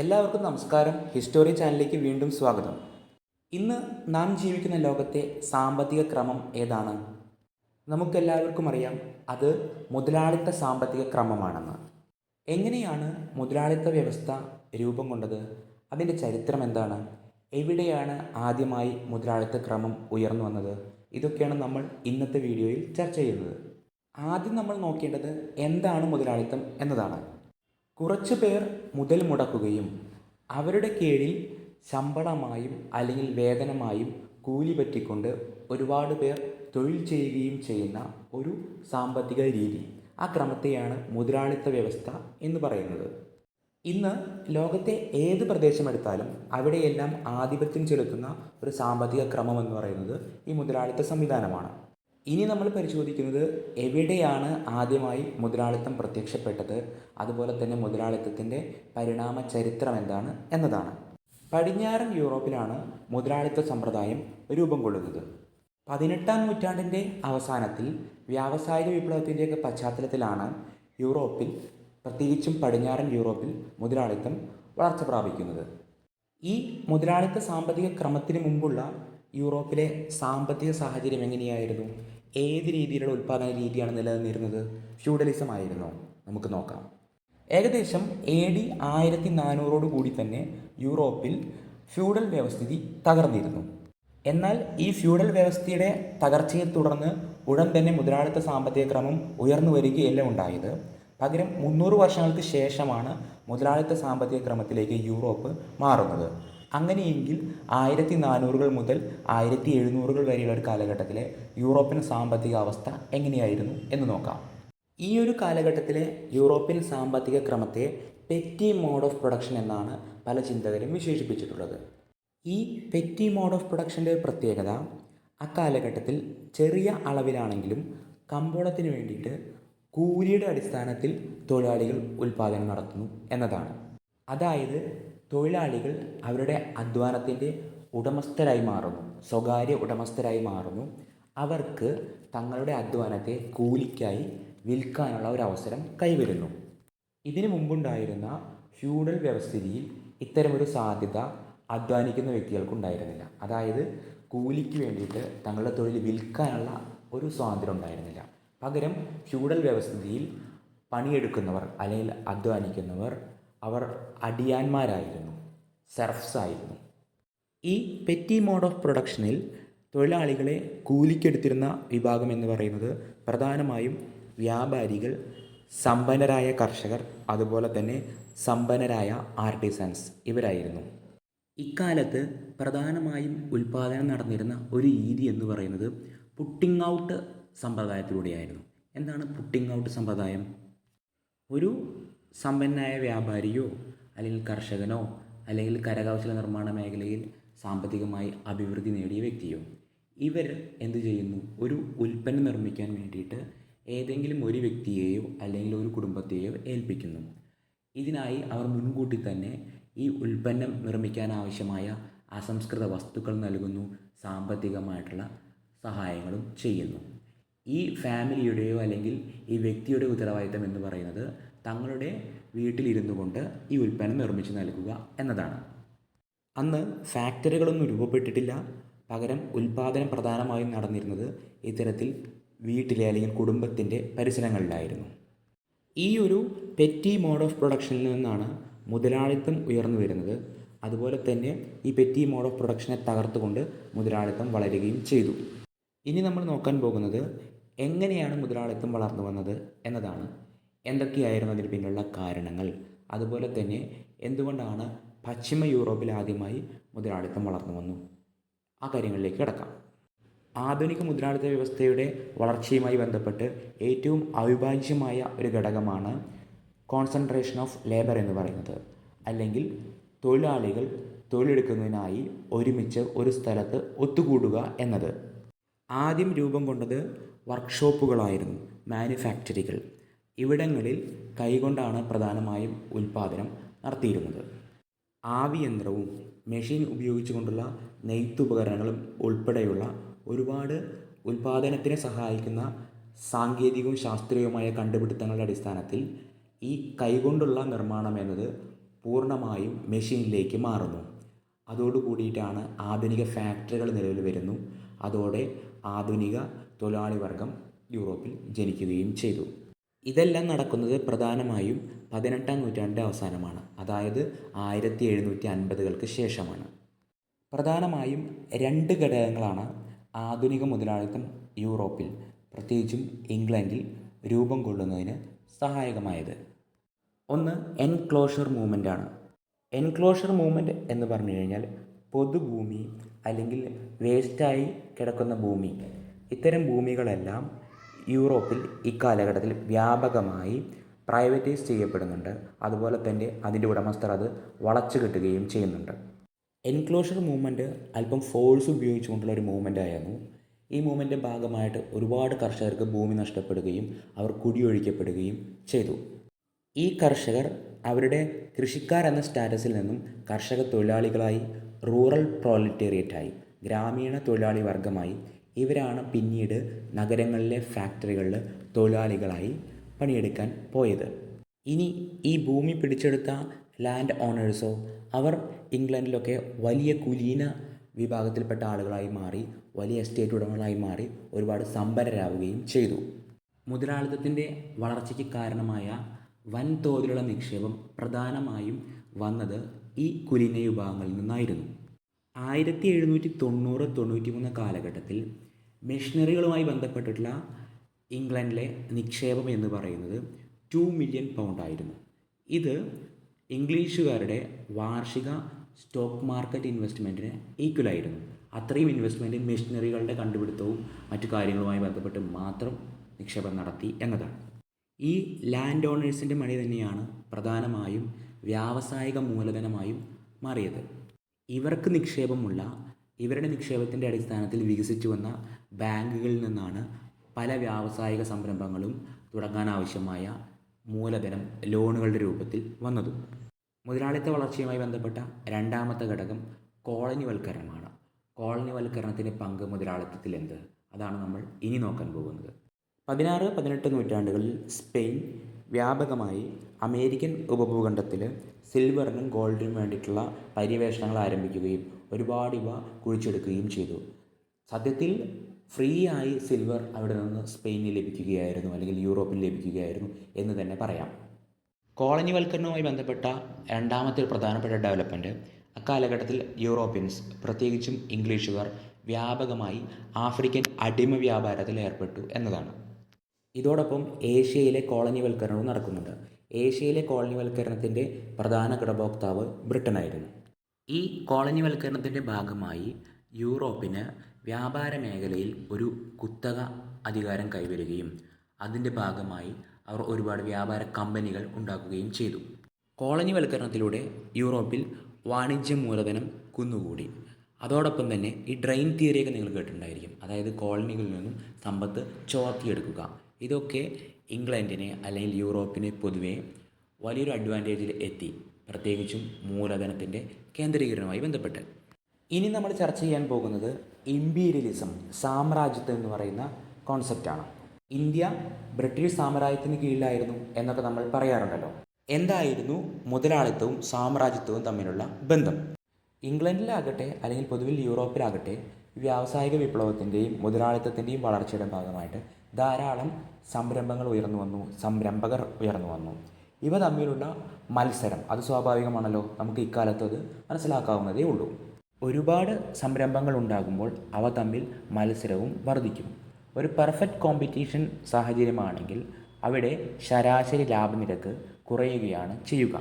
എല്ലാവർക്കും നമസ്കാരം. ഹിസ്റ്റോറി ചാനലിലേക്ക് വീണ്ടും സ്വാഗതം. ഇന്ന് നാം ജീവിക്കുന്ന ലോകത്തെ സാമ്പത്തിക ക്രമം ഏതാണ്? നമുക്കെല്ലാവർക്കും അറിയാം അത് മുതലാളിത്ത സാമ്പത്തിക ക്രമമാണെന്ന്. എങ്ങനെയാണ് മുതലാളിത്ത വ്യവസ്ഥ രൂപം കൊണ്ടത്? അതിന്റെ ചരിത്രം എന്താണ്? എവിടെയാണ് ആദ്യമായി മുതലാളിത്ത ക്രമം ഉയർന്നു വന്നത്? ഇതൊക്കെയാണ് നമ്മൾ ഇന്നത്തെ വീഡിയോയിൽ ചർച്ച ചെയ്യുന്നത്. ആദ്യം നമ്മൾ നോക്കേണ്ടത് എന്താണ് മുതലാളിത്തം എന്നതാണ്. കുറച്ചു പേർ മുതൽ മുടക്കുകയും അവരുടെ കീഴിൽ ശമ്പളമായും അല്ലെങ്കിൽ വേതനമായും കൂലി പറ്റിക്കൊണ്ട് ഒരുപാട് പേർ തൊഴിൽ ചെയ്യുകയും ചെയ്യുന്ന ഒരു സാമ്പത്തിക രീതി. ആ ക്രമത്തെയാണ് മുതലാളിത്ത വ്യവസ്ഥ എന്ന് പറയുന്നത്. ഇന്ന് ലോകത്തെ ഏത് പ്രദേശമെടുത്താലും അവിടെയെല്ലാം ആധിപത്യം ചെലുത്തുന്ന ഒരു സാമ്പത്തിക ക്രമം എന്ന് പറയുന്നത് ഈ മുതലാളിത്ത സംവിധാനമാണ്. ഇനി നമ്മൾ പരിശോധിക്കുന്നത് എവിടെയാണ് ആദ്യമായി മുതലാളിത്തം പ്രത്യക്ഷപ്പെട്ടത്? അതുപോലെ തന്നെ മുതലാളിത്തത്തിന്റെ പരിണാമ ചരിത്രം എന്താണ് എന്നതാണ്. പടിഞ്ഞാറൻ യൂറോപ്പിലാണ് മുതലാളിത്ത സമ്പ്രദായം രൂപം കൊള്ളുന്നത്. പതിനെട്ടാം നൂറ്റാണ്ടിന്റെ അവസാനത്തിൽ വ്യാവസായിക വിപ്ലവത്തിന്റെയൊക്കെ പശ്ചാത്തലത്തിലാണ് യൂറോപ്പിൽ പ്രത്യേകിച്ചും പടിഞ്ഞാറൻ യൂറോപ്പിൽ മുതലാളിത്തം വളർച്ച പ്രാപിക്കുന്നത്. ഈ മുതലാളിത്ത സാമ്പത്തിക ക്രമത്തിന് മുമ്പുള്ള യൂറോപ്പിലെ സാമ്പത്തിക സാഹചര്യം എങ്ങനെയായിരുന്നു? ഏത് രീതിയിലുള്ള ഉൽപ്പാദന രീതിയാണ് നിലനിന്നിരുന്നത്? ഫ്യൂഡലിസം ആയിരുന്നു നമുക്ക് നോക്കാം. ഏകദേശം എ ഡി ആയിരത്തി നാനൂറോട് കൂടി തന്നെ യൂറോപ്പിൽ ഫ്യൂഡൽ വ്യവസ്ഥിതി തകർന്നിരുന്നു. എന്നാൽ ഈ ഫ്യൂഡൽ വ്യവസ്ഥയുടെ തകർച്ചയെ തുടർന്ന് ഉടൻ തന്നെ മുതലാളിത്ത സാമ്പത്തിക ക്രമം ഉയർന്നു വരികയല്ല ഉണ്ടായത്. പകരം മുന്നൂറ് വർഷങ്ങൾക്ക് ശേഷമാണ് മുതലാളിത്ത സാമ്പത്തിക ക്രമത്തിലേക്ക് യൂറോപ്പ് മാറുന്നത്. അങ്ങനെയെങ്കിൽ ആയിരത്തി നാനൂറുകൾ മുതൽ ആയിരത്തി എഴുന്നൂറുകൾ വരെയുള്ള ഒരു കാലഘട്ടത്തിലെ യൂറോപ്യൻ സാമ്പത്തിക അവസ്ഥ എങ്ങനെയായിരുന്നു എന്ന് നോക്കാം. ഈ ഒരു കാലഘട്ടത്തിലെ യൂറോപ്യൻ സാമ്പത്തിക ക്രമത്തെ പെറ്റി മോഡ് ഓഫ് പ്രൊഡക്ഷൻ എന്നാണ് പല ചിന്തകരും വിശേഷിപ്പിച്ചിട്ടുള്ളത്. ഈ പെറ്റി മോഡ് ഓഫ് പ്രൊഡക്ഷന്റെ പ്രത്യേകത അക്കാലഘട്ടത്തിൽ ചെറിയ അളവിലാണെങ്കിലും കമ്പോളത്തിന് വേണ്ടിയിട്ട് കൂലിയുടെ അടിസ്ഥാനത്തിൽ തൊഴിലാളികൾ ഉൽപ്പാദനം നടത്തുന്നു എന്നതാണ്. അതായത് തൊഴിലാളികൾ അവരുടെ അധ്വാനത്തിന്റെ ഉടമസ്ഥരായി മാറുന്നു സ്വകാര്യ ഉടമസ്ഥരായി മാറുന്നു. അവർക്ക് തങ്ങളുടെ അധ്വാനത്തെ കൂലിക്കായി വിൽക്കാനുള്ള ഒരു അവസരം കൈവരുന്നു. ഇതിനു മുമ്പുണ്ടായിരുന്ന ഫ്യൂഡൽ വ്യവസ്ഥിതിയിൽ ഇത്തരമൊരു സാധ്യത അധ്വാനിക്കുന്ന വ്യക്തികൾക്കുണ്ടായിരുന്നില്ല. അതായത് കൂലിക്ക് വേണ്ടിയിട്ട് തങ്ങളുടെ തൊഴിൽ വിൽക്കാനുള്ള ഒരു സ്വാതന്ത്ര്യം ഉണ്ടായിരുന്നില്ല. പകരം ഫ്യൂഡൽ വ്യവസ്ഥിതിയിൽ പണിയെടുക്കുന്നവർ അല്ലെങ്കിൽ അധ്വാനിക്കുന്നവർ അവർ അടിയാന്മാരായിരുന്നു സെർഫ്സ് ആയിരുന്നു ഈ പെറ്റി മോഡ് ഓഫ് പ്രൊഡക്ഷനിൽ തൊഴിലാളികളെ കൂലിക്കെടുത്തിരുന്ന വിഭാഗം എന്ന് പറയുന്നത് പ്രധാനമായും വ്യാപാരികൾ സമ്പന്നരായ കർഷകർ അതുപോലെ തന്നെ സമ്പന്നരായ ആർട്ടിസൻസ് ഇവരായിരുന്നു. ഇക്കാലത്ത് പ്രധാനമായും ഉൽപ്പാദനം നടന്നിരുന്ന ഒരു രീതി എന്ന് പറയുന്നത് പുട്ടിംഗ് ഔട്ട് സമ്പ്രദായത്തിലൂടെയായിരുന്നു. എന്താണ് പുട്ടിംഗ് ഔട്ട് സമ്പ്രദായം? ഒരു സമ്പന്നനായ വ്യാപാരിയോ അല്ലെങ്കിൽ കർഷകനോ അല്ലെങ്കിൽ കരകൗശല നിർമ്മാണ മേഖലയിൽ സാമ്പത്തികമായി അഭിവൃദ്ധി നേടിയ വ്യക്തിയോ. ഇവർ എന്തു ചെയ്യുന്നു? ഒരു ഉൽപ്പന്നം നിർമ്മിക്കാൻ വേണ്ടിയിട്ട് ഏതെങ്കിലും ഒരു വ്യക്തിയെയോ അല്ലെങ്കിൽ ഒരു കുടുംബത്തെയോ ഏൽപ്പിക്കുന്നു. ഇതിനായി അവർ മുൻകൂട്ടി തന്നെ ഈ ഉൽപ്പന്നം നിർമ്മിക്കാൻ ആവശ്യമായ അസംസ്കൃത വസ്തുക്കൾ നൽകുന്നു സാമ്പത്തികമായിട്ടുള്ള സഹായങ്ങളും ചെയ്യുന്നു. ഈ ഫാമിലിയുടെയോ അല്ലെങ്കിൽ ഈ വ്യക്തിയുടെ ഉത്തരവാദിത്തം എന്ന് പറയുന്നത് തങ്ങളുടെ വീട്ടിലിരുന്നു കൊണ്ട് ഈ ഉൽപ്പന്നം നിർമ്മിച്ച് നൽകുക എന്നതാണ്. അന്ന് ഫാക്ടറികളൊന്നും രൂപപ്പെട്ടിട്ടില്ല. പകരം ഉൽപാദനം പ്രധാനമായും നടന്നിരുന്നത് ഇത്തരത്തിൽ വീട്ടിലെ അല്ലെങ്കിൽ കുടുംബത്തിന്റെ പരിസരങ്ങളിലായിരുന്നു. ഈ ഒരു പെറ്റി മോഡ് ഓഫ് പ്രൊഡക്ഷനിൽ നിന്നാണ് മുതലാളിത്തം ഉയർന്നു വരുന്നത്. അതുപോലെ തന്നെ ഈ പെറ്റി മോഡ് ഓഫ് പ്രൊഡക്ഷനെ തകർത്തുകൊണ്ട് മുതലാളിത്തം വളരുകയും ചെയ്തു. ഇനി നമ്മൾ നോക്കാൻ പോകുന്നത് എങ്ങനെയാണ് മുതലാളിത്തം വളർന്നു വന്നത് എന്നതാണ്. എന്തൊക്കെയായിരുന്നു അതിന് പിന്നിലുള്ള കാരണങ്ങൾ? അതുപോലെ തന്നെ എന്തുകൊണ്ടാണ് പശ്ചിമ യൂറോപ്പിൽ ആദ്യമായി മുതലാളിത്തം വളർന്നു വന്നു? ആ കാര്യങ്ങളിലേക്ക് കിടക്കാം. ആധുനിക മുതലാളിത്ത വ്യവസ്ഥയുടെ വളർച്ചയുമായി ബന്ധപ്പെട്ട് ഏറ്റവും അവിഭാജ്യമായ ഒരു ഘടകമാണ് കോൺസെൻട്രേഷൻ ഓഫ് ലേബർ എന്ന് പറയുന്നത്. അല്ലെങ്കിൽ തൊഴിലാളികൾ തൊഴിലെടുക്കുന്നതിനായി ഒരുമിച്ച് ഒരു സ്ഥലത്ത് ഒത്തുകൂടുക എന്നത്. ആദ്യം രൂപം കൊണ്ടത് വർക്ക്ഷോപ്പുകളായിരുന്നു മാനുഫാക്ചറികൾ ഇവിടങ്ങളിൽ കൈകൊണ്ടാണ് പ്രധാനമായും ഉൽപാദനം നടത്തിയിരുന്നത്. ആവിയന്ത്രവും മെഷീൻ ഉപയോഗിച്ചുകൊണ്ടുള്ള നെയ്ത്തുപകരണങ്ങളും ഉൾപ്പെടെയുള്ള ഒരുപാട് ഉൽപാദനത്തിനെ സഹായിക്കുന്ന സാങ്കേതികവും ശാസ്ത്രീയവുമായ കണ്ടുപിടുത്തങ്ങളുടെ അടിസ്ഥാനത്തിൽ ഈ കൈകൊണ്ടുള്ള നിർമ്മാണം എന്നത് പൂർണമായും മെഷീനിലേക്ക് മാറുന്നു. അതോടുകൂടിയിട്ടാണ് ആധുനിക ഫാക്ടറികൾ നിലവിൽ വരുന്നു. അതോടെ ആധുനിക തൊഴിലാളി വർഗം യൂറോപ്പിൽ ജനിക്കുകയും ചെയ്തു. ഇതെല്ലാം നടക്കുന്നത് പ്രധാനമായും പതിനെട്ടാം നൂറ്റാണ്ടിന്റെ അവസാനമാണ്. അതായത് ആയിരത്തി എഴുന്നൂറ്റി അൻപതുകൾക്ക് ശേഷമാണ്. പ്രധാനമായും രണ്ട് ഘടകങ്ങളാണ് ആധുനിക മുതലാളിത്തം യൂറോപ്പിൽ പ്രത്യേകിച്ചും ഇംഗ്ലണ്ടിൽ രൂപം കൊള്ളുന്നതിന് സഹായകമായത്. ഒന്ന് എൻക്ലോഷർ മൂവ്മെന്റ് ആണ് എൻക്ലോഷർ മൂവ്മെന്റ് എന്ന് പറഞ്ഞു കഴിഞ്ഞാൽ പൊതുഭൂമി അല്ലെങ്കിൽ വേസ്റ്റായി കിടക്കുന്ന ഭൂമി. ഇത്തരം ഭൂമികളെല്ലാം യൂറോപ്പിൽ ഇക്കാലഘട്ടത്തിൽ വ്യാപകമായി പ്രൈവറ്റൈസ് ചെയ്യപ്പെടുന്നുണ്ട്. അതുപോലെ തന്നെ അതിന്റെ ഉടമസ്ഥർ അത് വളച്ചു കിട്ടുകയും ചെയ്യുന്നുണ്ട്. എൻക്ലോഷർ മൂവ്മെന്റ് അല്പം ഫോഴ്സ് ഉപയോഗിച്ചുകൊണ്ടുള്ള ഒരു മൂവ്മെന്റ് ആയിരുന്നു. ഈ മൂവ്മെന്റിന്റെ ഭാഗമായിട്ട് ഒരുപാട് കർഷകർക്ക് ഭൂമി നഷ്ടപ്പെടുകയും അവർ കുടിയൊഴിക്കപ്പെടുകയും ചെയ്തു. ഈ കർഷകർ അവരുടെ കൃഷിക്കാർ എന്ന സ്റ്റാറ്റസിൽ നിന്നും കർഷക തൊഴിലാളികളായി റൂറൽ പ്രോലിറ്റേറിയറ്റായി ഗ്രാമീണ തൊഴിലാളി വർഗമായി ഇവരാണ് പിന്നീട് നഗരങ്ങളിലെ ഫാക്ടറികളിൽ തൊഴിലാളികളായി പണിയെടുക്കാൻ പോയത്. ഇനി ഈ ഭൂമി പിടിച്ചെടുത്ത ലാൻഡ് ഓണേഴ്സോ അവർ ഇംഗ്ലണ്ടിലൊക്കെ വലിയ കുലീന വിഭാഗത്തിൽപ്പെട്ട ആളുകളായി മാറി വലിയ എസ്റ്റേറ്റ് ഉടമകളായി മാറി ഒരുപാട് സമ്പന്നരാവുകയും ചെയ്തു. മുതലാളിത്തത്തിന്റെ വളർച്ചയ്ക്ക് കാരണമായ വൻതോതിലുള്ള നിക്ഷേപം പ്രധാനമായും വന്നത് ഈ കുലീന വിഭാഗങ്ങളിൽ നിന്നായിരുന്നു. ആയിരത്തി എഴുന്നൂറ്റി തൊണ്ണൂറ് തൊണ്ണൂറ്റി മൂന്ന് കാലഘട്ടത്തിൽ മെഷീനറികളുമായി ബന്ധപ്പെട്ടിട്ടുള്ള ഇംഗ്ലണ്ടിലെ നിക്ഷേപം എന്ന് പറയുന്നത് ടു മില്യൺ പൗണ്ടായിരുന്നു ഇത് ഇംഗ്ലീഷുകാരുടെ വാർഷിക സ്റ്റോക്ക് മാർക്കറ്റ് ഇൻവെസ്റ്റ്മെന്റിന് ഈക്വലായിരുന്നു അത്രയും ഇൻവെസ്റ്റ്മെന്റ് മെഷീനറികളുടെ കണ്ടുപിടുത്തവും മറ്റു കാര്യങ്ങളുമായി ബന്ധപ്പെട്ട് മാത്രം നിക്ഷേപം നടത്തി എന്നതാണ്. ഈ ലാൻഡ് ഓണേഴ്സിന്റെ മണി തന്നെയാണ് പ്രധാനമായും വ്യാവസായിക മൂലധനമായും മാറിയത്. ഇവർക്ക് നിക്ഷേപമുള്ള ഇവരുടെ നിക്ഷേപത്തിന്റെ അടിസ്ഥാനത്തിൽ വികസിച്ചു വന്ന ബാങ്കുകളിൽ നിന്നാണ് പല വ്യാവസായിക സംരംഭങ്ങളും തുടങ്ങാനാവശ്യമായ മൂലധനം ലോണുകളുടെ രൂപത്തിൽ വന്നത്. മുതലാളിത്ത വളർച്ചയുമായി ബന്ധപ്പെട്ട രണ്ടാമത്തെ ഘടകം കോളനിവൽക്കരണമാണ്. കോളനിവൽക്കരണത്തിന്റെ പങ്ക് മുതലാളിത്തത്തിൽ എന്ത്? അതാണ് നമ്മൾ ഇനി നോക്കാൻ പോകുന്നത്. പതിനാറ് പതിനെട്ട് നൂറ്റാണ്ടുകളിൽ സ്പെയിൻ വ്യാപകമായി അമേരിക്കൻ ഉപഭൂഖണ്ഡത്തിൽ സിൽവറിനും ഗോൾഡിനും വേണ്ടിയിട്ടുള്ള പര്യവേഷണങ്ങൾ ആരംഭിക്കുകയും ഒരുപാട് ഇവ കുഴിച്ചെടുക്കുകയും ചെയ്തു. സത്യത്തിൽ ഫ്രീ ആയി സിൽവർ അവിടെ നിന്ന് സ്പെയിനിൽ ലഭിക്കുകയായിരുന്നു അല്ലെങ്കിൽ യൂറോപ്പിൽ ലഭിക്കുകയായിരുന്നു എന്ന് തന്നെ പറയാം. കോളനിവൽക്കരണവുമായി ബന്ധപ്പെട്ട രണ്ടാമത്തെ ഒരു പ്രധാനപ്പെട്ട ഡെവലപ്മെന്റ് അക്കാലഘട്ടത്തിൽ യൂറോപ്യൻസ് പ്രത്യേകിച്ചും ഇംഗ്ലീഷുകാർ വ്യാപകമായി ആഫ്രിക്കൻ അടിമ വ്യാപാരത്തിൽ ഏർപ്പെട്ടു എന്നതാണ്. ഇതോടൊപ്പം ഏഷ്യയിലെ കോളനിവൽക്കരണവും നടക്കുന്നുണ്ട്. ഏഷ്യയിലെ കോളനിവൽക്കരണത്തിന്റെ പ്രധാന ഗുണഭോക്താവ് ബ്രിട്ടനായിരുന്നു. ഈ കോളനിവൽക്കരണത്തിന്റെ ഭാഗമായി യൂറോപ്പിന് വ്യാപാര മേഖലയിൽ ഒരു കുത്തക അധികാരം കൈവരുകയും അതിന്റെ ഭാഗമായി അവർ ഒരുപാട് വ്യാപാര കമ്പനികൾ ഉണ്ടാക്കുകയും ചെയ്തു. കോളനിവൽക്കരണത്തിലൂടെ യൂറോപ്പിൽ വാണിജ്യ മൂലധനം കുന്നുകൂടി. അതോടൊപ്പം തന്നെ ഈ ഡ്രെയിൻ തിയറിയൊക്കെ നിങ്ങൾ കേട്ടിട്ടുണ്ടായിരിക്കും. അതായത് കോളനികളിൽ നിന്നും സമ്പത്ത് ചോർത്തിയെടുക്കുക. ഇതൊക്കെ ഇംഗ്ലണ്ടിനെ അല്ലെങ്കിൽ യൂറോപ്പിനെ പൊതുവെ വലിയൊരു അഡ്വാന്റേജിൽ എത്തി. പ്രത്യേകിച്ചും മൂലധനത്തിന്റെ കേന്ദ്രീകരണവുമായി ബന്ധപ്പെട്ട്. ഇനി നമ്മൾ ചർച്ച ചെയ്യാൻ പോകുന്നത് ഇമ്പീരിയലിസം സാമ്രാജ്യത്വം എന്ന് പറയുന്ന കോൺസെപ്റ്റാണ് ഇന്ത്യ ബ്രിട്ടീഷ് സാമ്രാജ്യത്തിന് കീഴിലായിരുന്നു എന്നൊക്കെ നമ്മൾ പറയാറുണ്ടല്ലോ. എന്തായിരുന്നു മുതലാളിത്തവും സാമ്രാജ്യത്വവും തമ്മിലുള്ള ബന്ധം? ഇംഗ്ലണ്ടിലാകട്ടെ അല്ലെങ്കിൽ പൊതുവിൽ യൂറോപ്പിലാകട്ടെ വ്യാവസായിക വിപ്ലവത്തിന്റെയും മുതലാളിത്തത്തിന്റെയും വളർച്ചയുടെ ഭാഗമായിട്ട് ധാരാളം സംരംഭങ്ങൾ ഉയർന്നു വന്നു സംരംഭകർ ഉയർന്നു വന്നു. ഇവ തമ്മിലുള്ള മത്സരം അത് സ്വാഭാവികമാണല്ലോ നമുക്ക് ഇക്കാലത്ത് അത് മനസ്സിലാക്കാവുന്നതേ ഉള്ളൂ. ഒരുപാട് സംരംഭങ്ങൾ ഉണ്ടാകുമ്പോൾ അവ തമ്മിൽ മത്സരവും വർദ്ധിക്കും ഒരു പെർഫെക്റ്റ് കോമ്പറ്റീഷൻ സാഹചര്യമാണെങ്കിൽ അവിടെ ശരാശരി ലാഭനിരക്ക് കുറയുകയാണ് ചെയ്യുക.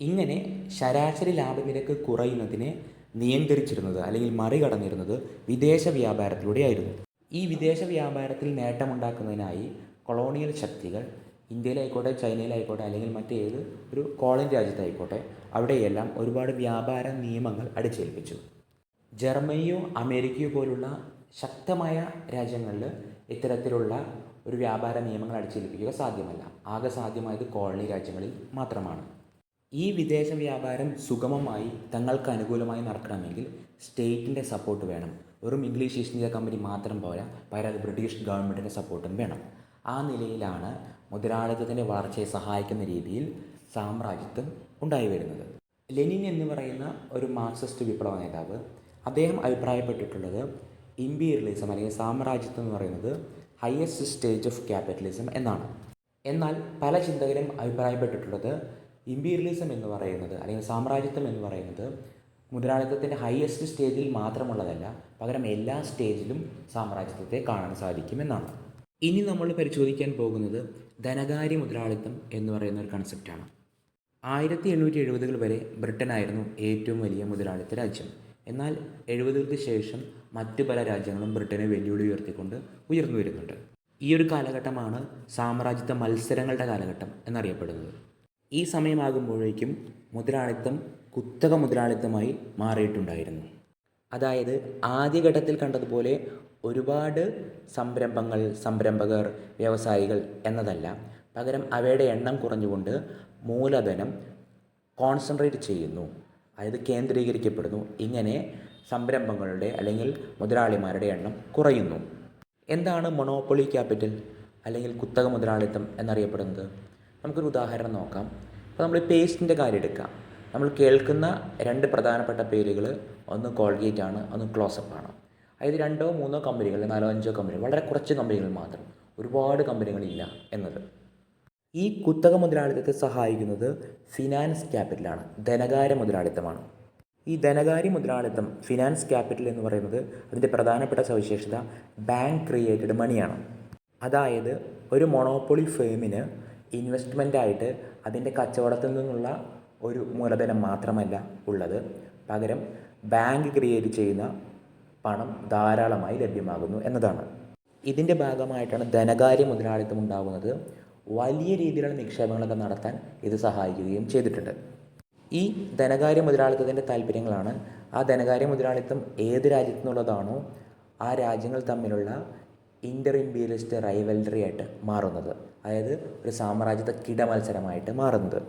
ഇങ്ങനെ ശരാശരി ലാഭനിരക്ക് കുറയുന്നതിനെ നിയന്ത്രിച്ചിരുന്നത് അല്ലെങ്കിൽ മറികടന്നിരുന്നത് വിദേശ വ്യാപാരത്തിലൂടെയായിരുന്നു ഈ വിദേശ വ്യാപാരത്തിൽ നേട്ടമുണ്ടാക്കുന്നതിനായി കൊളോണിയൽ ശക്തികൾ ഇന്ത്യയിലായിക്കോട്ടെ ചൈനയിലായിക്കോട്ടെ അല്ലെങ്കിൽ മറ്റേത് ഒരു കോളനി രാജ്യത്തായിക്കോട്ടെ അവിടെയെല്ലാം ഒരുപാട് വ്യാപാര നിയമങ്ങൾ അടിച്ചേൽപ്പിച്ചു. ജർമ്മനിയോ അമേരിക്കയോ പോലുള്ള ശക്തമായ രാജ്യങ്ങളിൽ ഇത്തരത്തിലുള്ള ഒരു വ്യാപാര നിയമങ്ങൾ അടിച്ചേൽപ്പിക്കുക സാധ്യമല്ല. ആകെ സാധ്യമായത് കോളനി രാജ്യങ്ങളിൽ മാത്രമാണ്. ഈ വിദേശ വ്യാപാരം സുഗമമായി തങ്ങൾക്ക് അനുകൂലമായി നടക്കണമെങ്കിൽ സ്റ്റേറ്റിന്റെ സപ്പോർട്ട് വേണം. വെറും ഇംഗ്ലീഷ് ഈസ്റ്റ് ഇന്ത്യ കമ്പനി മാത്രം പോരാ പകരം ബ്രിട്ടീഷ് ഗവൺമെന്റിന്റെ സപ്പോർട്ടും വേണം. ആ നിലയിലാണ് മുതലാളിത്തത്തിന്റെ വളർച്ചയെ സഹായിക്കുന്ന രീതിയിൽ സാമ്രാജ്യത്വം ഉണ്ടായി വരുന്നത്. ലെനിൻ എന്ന് പറയുന്ന ഒരു മാർക്സിസ്റ്റ് വിപ്ലവ നേതാവ് അദ്ദേഹം അഭിപ്രായപ്പെട്ടിട്ടുള്ളത് ഇമ്പീരിയലിസം അല്ലെങ്കിൽ സാമ്രാജ്യത്വം എന്ന് പറയുന്നത് ഹയസ്റ്റ് സ്റ്റേജ് ഓഫ് ക്യാപിറ്റലിസം എന്നാണ്. എന്നാൽ പല ചിന്തകരും അഭിപ്രായപ്പെട്ടിട്ടുള്ളത് ഇമ്പീരിയലിസം എന്ന് പറയുന്നത് അല്ലെങ്കിൽ സാമ്രാജ്യത്വം എന്ന് പറയുന്നത് മുതലാളിത്തത്തിന്റെ ഹയസ്റ്റ് സ്റ്റേജിൽ മാത്രമുള്ളതല്ല പകരം എല്ലാ സ്റ്റേജിലും സാമ്രാജ്യത്വത്തെ കാണാൻ സാധിക്കുമെന്നാണ്. ഇനി നമ്മൾ പരിശോധിക്കാൻ പോകുന്നത് ധനകാര്യ മുതലാളിത്തം എന്ന് പറയുന്ന ഒരു കൺസെപ്റ്റാണ് ആയിരത്തി എണ്ണൂറ്റി എഴുപതുകൾ വരെ ബ്രിട്ടനായിരുന്നു ഏറ്റവും വലിയ മുതലാളിത്ത രാജ്യം. എന്നാൽ എഴുപതുകൾക്ക് ശേഷം മറ്റു പല രാജ്യങ്ങളും ബ്രിട്ടനെ വെല്ലുവിളി ഉയർത്തിക്കൊണ്ട് ഉയർന്നു വരുന്നുണ്ട്. ഈ ഒരു കാലഘട്ടമാണ് സാമ്രാജ്യത്വ മത്സരങ്ങളുടെ കാലഘട്ടം എന്നറിയപ്പെടുന്നത്. ഈ സമയമാകുമ്പോഴേക്കും മുതലാളിത്തം കുത്തക മുതലാളിത്തമായി മാറിയിട്ടുണ്ടായിരുന്നു. അതായത് ആദ്യഘട്ടത്തിൽ കണ്ടതുപോലെ ഒരുപാട് സംരംഭങ്ങൾ സംരംഭകർ വ്യവസായികൾ എന്നതല്ല. പകരം അവയുടെ എണ്ണം കുറഞ്ഞുകൊണ്ട് മൂലധനം കോൺസെൻട്രേറ്റ് ചെയ്യുന്നു. അതായത് കേന്ദ്രീകരിക്കപ്പെടുന്നു. ഇങ്ങനെ സംരംഭങ്ങളുടെ അല്ലെങ്കിൽ മുതലാളിമാരുടെ എണ്ണം കുറയുന്നു. എന്താണ് മൊണോപ്പൊളി ക്യാപിറ്റൽ അല്ലെങ്കിൽ കുത്തക മുതലാളിത്തം എന്നറിയപ്പെടുന്നത്? നമുക്കൊരു ഉദാഹരണം നോക്കാം. അപ്പോൾ നമ്മൾ പേസ്റ്റിന്റെ കാര്യം എടുക്കാം. നമ്മൾ കേൾക്കുന്ന രണ്ട് പ്രധാനപ്പെട്ട പേരുകൾ ഒന്ന് കോൾഗേറ്റ് ആണ് ഒന്ന് ക്ലോസപ്പ് ആണ്. അതായത് രണ്ടോ മൂന്നോ കമ്പനികൾ നാലോ അഞ്ചോ കമ്പനികൾ വളരെ കുറച്ച് കമ്പനികൾ മാത്രം ഒരുപാട് കമ്പനികളില്ല എന്നത്. ഈ കുത്തക മുതലാളിത്തത്തെ സഹായിക്കുന്നത് ഫിനാൻസ് ക്യാപിറ്റലാണ് ധനകാര്യ മുതലാളിത്തമാണ്. ഈ ധനകാര്യ മുതലാളിത്തം ഫിനാൻസ് ക്യാപിറ്റൽ എന്ന് പറയുന്നത് അതിന്റെ പ്രധാനപ്പെട്ട സവിശേഷത ബാങ്ക് ക്രിയേറ്റഡ് മണിയാണ്. അതായത് ഒരു മൊണോപ്പൊളി ഫേമിന് ഇൻവെസ്റ്റ്മെന്റായിട്ട് അതിന്റെ കച്ചവടത്തിൽ നിന്നുള്ള ഒരു മൂലധനം മാത്രമല്ല ഉള്ളത്. പകരം ബാങ്ക് ക്രിയേറ്റ് ചെയ്യുന്ന പണം ധാരാളമായി ലഭ്യമാകുന്നു എന്നതാണ്. ഇതിന്റെ ഭാഗമായിട്ടാണ് ധനകാര്യ മുതലാളിത്തം ഉണ്ടാകുന്നത്. വലിയ രീതിയിലുള്ള നിക്ഷേപങ്ങളൊക്കെ നടത്താൻ ഇത് സഹായിക്കുകയും ചെയ്തിട്ടുണ്ട്. ഈ ധനകാര്യ മുതലാളിത്തത്തിന്റെ താല്പര്യങ്ങളാണ് ആ ധനകാര്യ മുതലാളിത്തം ഏത് രാജ്യത്തു നിന്നുള്ളതാണോ ആ രാജ്യങ്ങൾ തമ്മിലുള്ള ഇന്റർ ഇമ്പീരിയലിസ്റ്റ് റൈവൽറി ആയിട്ട് മാറുന്നത്. അതായത് ഒരു സാമ്രാജ്യത്തെ കിട മത്സരമായിട്ട് മാറുന്നത്.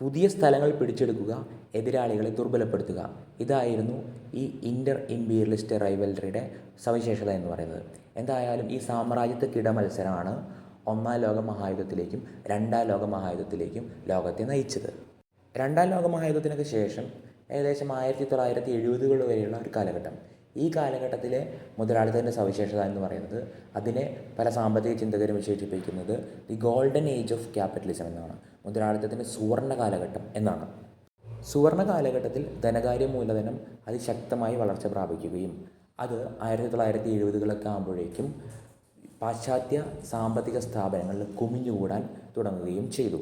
പുതിയ സ്ഥലങ്ങൾ പിടിച്ചെടുക്കുക എതിരാളികളെ ദുർബലപ്പെടുത്തുക. ഇതായിരുന്നു ഈ ഇന്റർ ഇമ്പീരിയലിസ്റ്റ് റൈവൽറിയുടെ സവിശേഷത എന്ന് പറയുന്നത്. എന്തായാലും ഈ സാമ്രാജ്യത്തെ കിട കിടമത്സരമാണ് ഒന്നാം ലോക മഹായുദ്ധത്തിലേക്കും രണ്ടാം ലോക മഹായുദ്ധത്തിലേക്കും ലോകത്തെ നയിച്ചത്. രണ്ടാം ലോക മഹായുദ്ധത്തിനൊക്കെ ശേഷം ഏകദേശം ആയിരത്തി തൊള്ളായിരത്തി എഴുപതുകൾ വരെയുള്ള ഒരു കാലഘട്ടം. ഈ കാലഘട്ടത്തിലെ മുതലാളിത്തത്തിന്റെ സവിശേഷത എന്ന് പറയുന്നത് അതിനെ പല സാമ്പത്തിക ചിന്തകരും വിശേഷിപ്പിക്കുന്നത് the golden age of capitalism എന്നാണ്. മുതലാളിത്തത്തിന്റെ സുവർണ കാലഘട്ടം എന്നാണ്. സുവർണ കാലഘട്ടത്തിൽ ധനകാര്യ മൂലധനം അതിശക്തമായി വളർച്ച പ്രാപിക്കുകയും അത് ആയിരത്തി തൊള്ളായിരത്തി എഴുപതുകളൊക്കെ ആകുമ്പോഴേക്കും പാശ്ചാത്യ സാമ്പത്തിക സ്ഥാപനങ്ങളിൽ കുമിഞ്ഞുകൂടാൻ തുടങ്ങുകയും ചെയ്തു.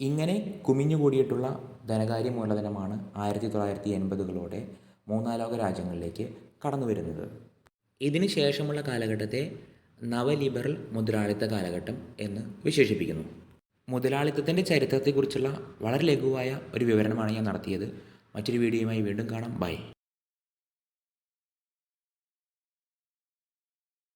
ഇങ്ങനെ കുമിഞ്ഞുകൂടിയിട്ടുള്ള ധനകാര്യ മൂലധനമാണ് ആയിരത്തി തൊള്ളായിരത്തി എൺപതുകളോടെ മൂന്നാം ലോക രാജ്യങ്ങളിലേക്ക് കടന്നു വരുന്നത് ഇതിന് ശേഷമുള്ള കാലഘട്ടത്തെ നവലിബറൽ മുതലാളിത്ത കാലഘട്ടം എന്ന് വിശേഷിപ്പിക്കുന്നു. മുതലാളിത്തത്തിന്റെ ചരിത്രത്തെക്കുറിച്ചുള്ള വളരെ ലഘുവായ ഒരു വിവരണമാണ് ഞാൻ നടത്തിയത്. മറ്റൊരു വീഡിയോയുമായി വീണ്ടും കാണാം. ബൈ.